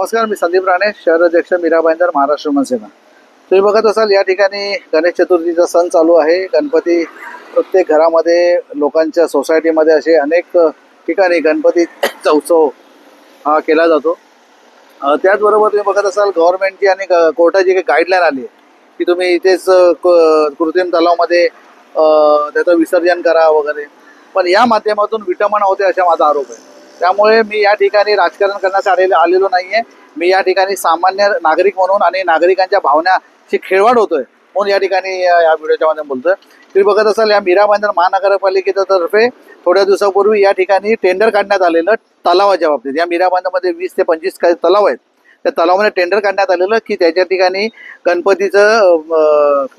नमस्कार मी संदीप राणे शहर अध्यक्ष मीरा भाईंदर महाराष्ट्र मनसेना तुम्ही बघत असाल या ठिकाणी गणेश चतुर्थीचा सण चालू आहे. गणपती प्रत्येक घरामध्ये लोकांच्या सोसायटीमध्ये असे अनेक ठिकाणी गणपतीचा उत्सव हा केला जातो. त्याचबरोबर तुम्ही बघत असाल गव्हर्नमेंटची आणि कोर्टाची काही गाईडलाईन आली आहे की तुम्ही इथेच कृत्रिम तलावामध्ये त्याचं विसर्जन करा वगैरे. पण या माध्यमातून विटंबना होते असा माझा आरोप आहे. त्यामुळे मी या ठिकाणी राजकारण करण्यासाठी आले आलेलो नाही आहे मी या ठिकाणी सामान्य नागरिक म्हणून आणि नागरिकांच्या भावनाची खेळवाड होतोय म्हणून या ठिकाणी या व्हिडिओच्या माध्यमातून बोलतोय. तुम्ही बघत असाल या मीरा भाईंदर महानगरपालिकेच्या तर्फे थोड्या दिवसापूर्वी या ठिकाणी टेंडर काढण्यात आलेलं तलावाच्या बाबतीत. या मीरा भाईंदरमध्ये वीस ते पंचवीस काही तलाव आहेत. त्या तलावामध्ये टेंडर काढण्यात आलेलं की त्याच्या ठिकाणी गणपतीचं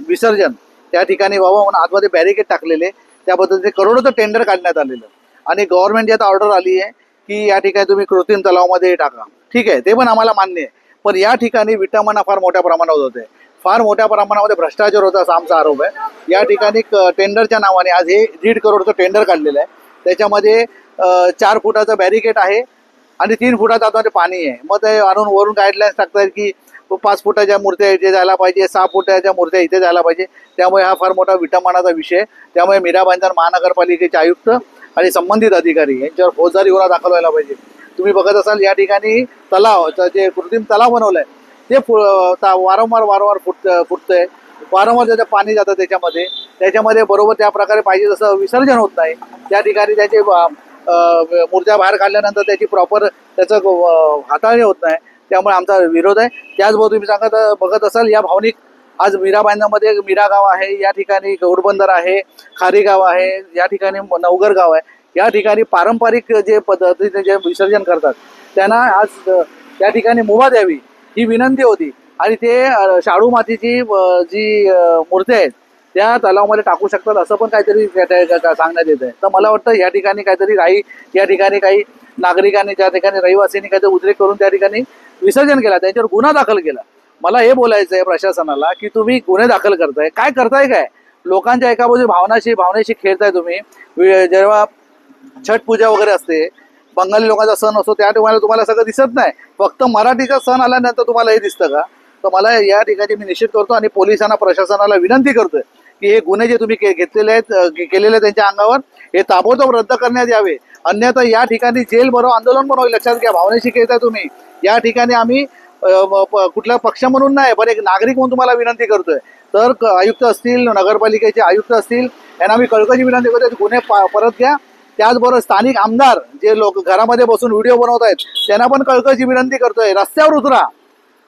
विसर्जन त्या ठिकाणी व्हावं म्हणून आतमध्ये बॅरिकेड टाकलेले. त्या पद्धतीने करोडोचं टेंडर काढण्यात आलेलं. आणि गव्हर्नमेंटची आता ऑर्डर आली आहे की या ठिकाणी तुम्ही कृत्रिम तलावामध्ये टाका. ठीक आहे? ते पण आम्हाला मान्य आहे. पण या ठिकाणी विटंबना फार मोठ्या प्रमाणात होते फार मोठ्या प्रमाणामध्ये भ्रष्टाचार होता असा आमचा आरोप आहे. या ठिकाणी क- टेंडरच्या नावाने आज हे दीड करोडचं टेंडर काढलेलं आहे. त्याच्यामध्ये चार फुटाचं बॅरिकेड आहे आणि तीन फुटात आतमध्ये पाणी आहे. मग ते आणून वरून गाईडलाईन्स टाकतात की पाच फुटाच्या मूर्त्या इथे जायला पाहिजे सहा फुटाच्या मूर्त्या इथे जायला पाहिजे. त्यामुळे हा फार मोठा विटंबनाचा विषय आहे. त्यामुळे मीरा भाईंदर महानगरपालिकेचे आयुक्त आणि संबंधित अधिकारी यांच्यावर फौजदारी गुन्हा दाखल व्हायला पाहिजे. तुम्ही बघत असाल या ठिकाणी तलाव जे कृत्रिम तलाव बनवलंय ते फु- ता- वारंवार वारंवार फुट फुटतंय. वारंवार त्याचं पाणी जातं त्याच्यामध्ये त्याच्यामध्ये बरोबर त्या प्रकारे पाहिजे तसं विसर्जन होत नाही. त्या ठिकाणी त्याचे मूर्त्या बाहेर काढल्यानंतर त्याची प्रॉपर त्याचं हाताळणी होत नाही. त्यामुळे आमचा विरोध आहे. त्याचबरोबर तुम्ही सांगत बघत असाल या भावनिक आज मीरा बांधामध्ये मीरा गाव आहे या ठिकाणी गौडबंदर आहे खारी गाव आहे या ठिकाणी नवगर गाव आहे. या ठिकाणी पारंपरिक जे पद्धतीने जे विसर्जन करतात त्यांना आज त्या ठिकाणी मुभा द्यावी ही विनंती होती. आणि ते शाळू शाडू मातीची जी मूर्ती आहेत त्या तलावामध्ये टाकू शकतात असं पण काहीतरी सांगण्यात येत आहे तर मला वाटतं या ठिकाणी काहीतरी राही या ठिकाणी काही नागरिकांनी त्या ठिकाणी रहिवासींनी काहीतरी उद्रेक करून त्या ठिकाणी विसर्जन केला त्यांच्यावर गुन्हा दाखल केला. मला हे बोलायचं आहे प्रशासनाला की तुम्ही गुन्हे दाखल करताय. काय करताय काय? लोकांच्या एका बाजू भावनाशी भावनेशी खेळताय तुम्ही. जेव्हा छठ पूजा वगैरे असते बंगाली लोकांचा सण असतो त्या ठिकाणी तुम्हाला सगळं दिसत नाही. फक्त मराठीचा सण आल्यानंतर तुम्हाला हे दिसतं का? तर मला या ठिकाणी मी निश्चित करतो आणि पोलिसांना प्रशासनाला विनंती करतोय. की हे गुन्हे जे तुम्ही घेतलेले आहेत केलेले आहेत त्यांच्या अंगावर हे ताबडतोब रद्द करण्यात यावे. अन्यथा या ठिकाणी जेल भरो आंदोलन पण होईल लक्षात घ्या भावनेशी खेळताय तुम्ही. या ठिकाणी आम्ही कुठला पक्ष म्हणून नाही पण एक नागरिक म्हणून तुम्हाला विनंती करतोय. तर आयुक्त असतील नगरपालिकेचे आयुक्त असतील यांना आम्ही कळकळीची विनंती करतोय गुन्हे परत घ्या. त्याचबरोबर स्थानिक आमदार जे लोक घरामध्ये बसून व्हिडिओ बनवत आहेत त्यांना पण कळकळीची विनंती करतोय. रस्त्यावर उतरा.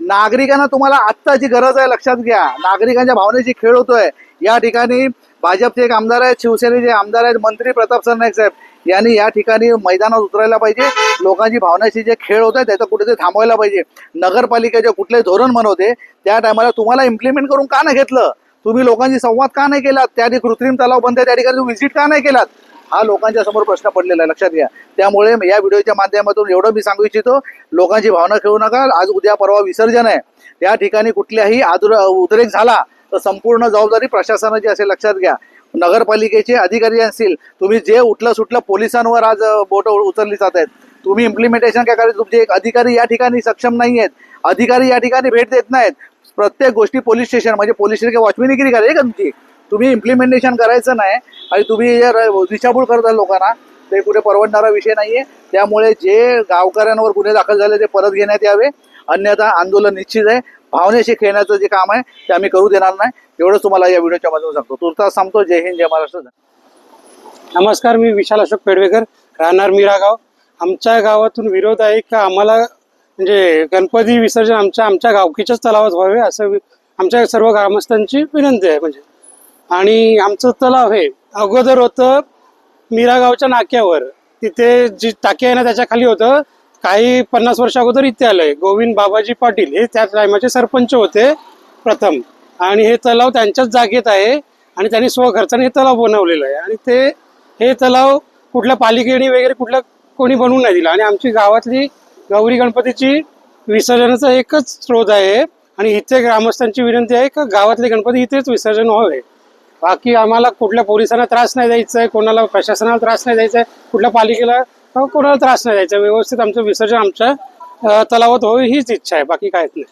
नागरिकांना तुम्हाला आत्ताची गरज आहे लक्षात घ्या. नागरिकांच्या भावनेची खेळ होतोय. या ठिकाणी भाजपचे एक आमदार आहेत शिवसेनेचे आमदार आहेत मंत्री प्रताप सरनाईक साहेब. यांनी या ठिकाणी मैदानात उतरायला पाहिजे. लोकांची भावनेशी जे खेळ होत आहे त्याचं कुठेतरी थांबवायला पाहिजे. नगरपालिकेचे कुठले धोरण बनवते त्या टायमाला तुम्हाला इम्प्लिमेंट करून का नाही घेतलं? तुम्ही लोकांशी संवाद का नाही केलात? त्या ठिकाणी कृत्रिम तलाव बंद आहे त्या ठिकाणी व्हिजिट का नाही केलात? हा लोकांच्या समोर प्रश्न पडलेला आहे लक्षात घ्या. त्यामुळे या व्हिडिओच्या माध्यमातून एवढं मी सांगू इच्छितो लोकांची भावना खेळू नका आज उद्या परवा विसर्जन आहे. त्या ठिकाणी कुठल्याही आदुर उद्रेक झाला तर संपूर्ण जबाबदारी प्रशासनाची असेल लक्षात घ्या. नगरपालिकेचे अधिकारी असतील तुम्ही जे उठलं सुटलं पोलिसांवर आज बोट उचलली जात आहेत. तुम्ही इम्प्लिमेंटेशन काय करायचं? तुमचे एक अधिकारी या ठिकाणी सक्षम नाही आहेत. अधिकारी या ठिकाणी भेट देत नाहीत. प्रत्येक गोष्टी पोलीस स्टेशन म्हणजे पोलीस स्टेशन वॉचमिनीगिरी करायची का तुमची? तुम्ही इम्प्लिमेंटेशन करायचं नाही आणि तुम्ही हे र- दिशाभूल करता लोकांना ते कुठे परवडणारा विषय नाहीये. त्यामुळे जे गावकऱ्यांवर गुन्हे दाखल झाले ते परत घेण्यात यावे. अन्यथा आंदोलन निश्चित आहे. भावनेशी खेळण्याचं जे काम आहे ते आम्ही करू देणार नाही. एवढंच तुम्हाला या व्हिडिओच्या माध्यमातून सांगतो. तुर्तास सांगतो जय हिंद जय महाराष्ट्र. नमस्कार मी विशाल अशोक पेडवेकर. राहणार मीरागाव आमच्या गावातून विरोध आहे का? आम्हाला म्हणजे गणपती विसर्जन आमच्या आमच्या गावकीच्याच तलावात व्हावे असं आमच्या सर्व ग्रामस्थांची विनंती आहे म्हणजे. आणि आमचं तलाव हे अगोदर होतं मीरागावच्या नाक्यावर. तिथे जी टाकी आहे ना त्याच्याखाली होतं. काही पन्नास वर्ष अगोदर इथे आलंय. गोविंद बाबाजी पाटील हे त्या टायमाचे सरपंच होते प्रथम. आणि हे तलाव त्यांच्याच जागेत आहे आणि त्यांनी स्वखर्चाने हे तलाव बनवलेलं आहे. आणि ते हे तलाव कुठल्या पालिकेने वगैरे कुठल्या कोणी बनवून नाही दिलं. आणि आमची गावातली गौरी गणपतीची विसर्जनाचा एकच स्रोत आहे. आणि इथे ग्रामस्थांची विनंती आहे का गावातले गणपती इथेच विसर्जन व्हावे. बाकी आम्हाला कुठल्या पोलिसांना त्रास नाही द्यायचा आहे कोणाला प्रशासनाला त्रास नाही द्यायचा आहे कुठल्या पालिकेला हो, कोणाला त्रास नाही द्यायचा. व्यवस्थित आमचं विसर्जन आमच्या तलावात होईल हीच इच्छा आहे. बाकी काहीच नाही.